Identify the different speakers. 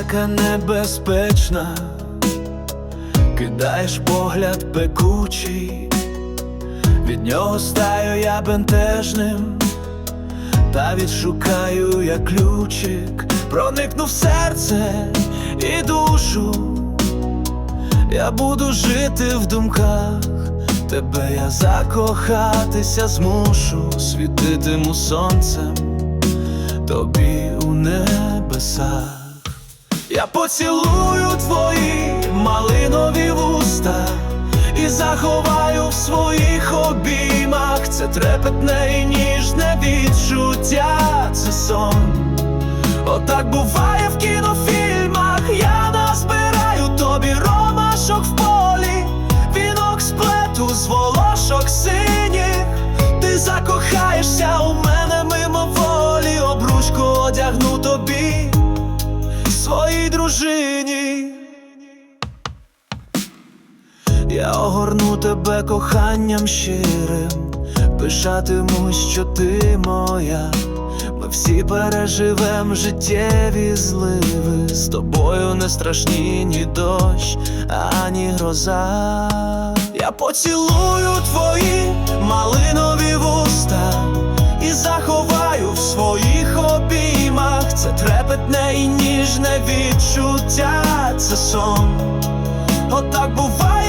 Speaker 1: така небезпечна, кидаєш погляд пекучий, від нього стаю я бентежним, та відшукаю я ключик, проникну в серце і душу, я буду жити в думках. Тебе я закохатися змушу, світитиму сонцем тобі у небесах. Я поцілую твої малинові вуста і заховаю в своїх обіймах це трепетне і ніжне відчуття, це сон. Отак буває в кінофільмах. Я назбираю тобі ромашок в полі, вінок з плету з волошок синіх. Своїй. Я огорну тебе коханням щирим, пишатимусь, що ти моя. Ми всі переживем життєві зливи. З тобою не страшні ні дощ, ані гроза. Я поцілую твої малинові вуста і заховаю в своїх обіймах. Це трепетне і ніжне відчуття, це сон. Отак буває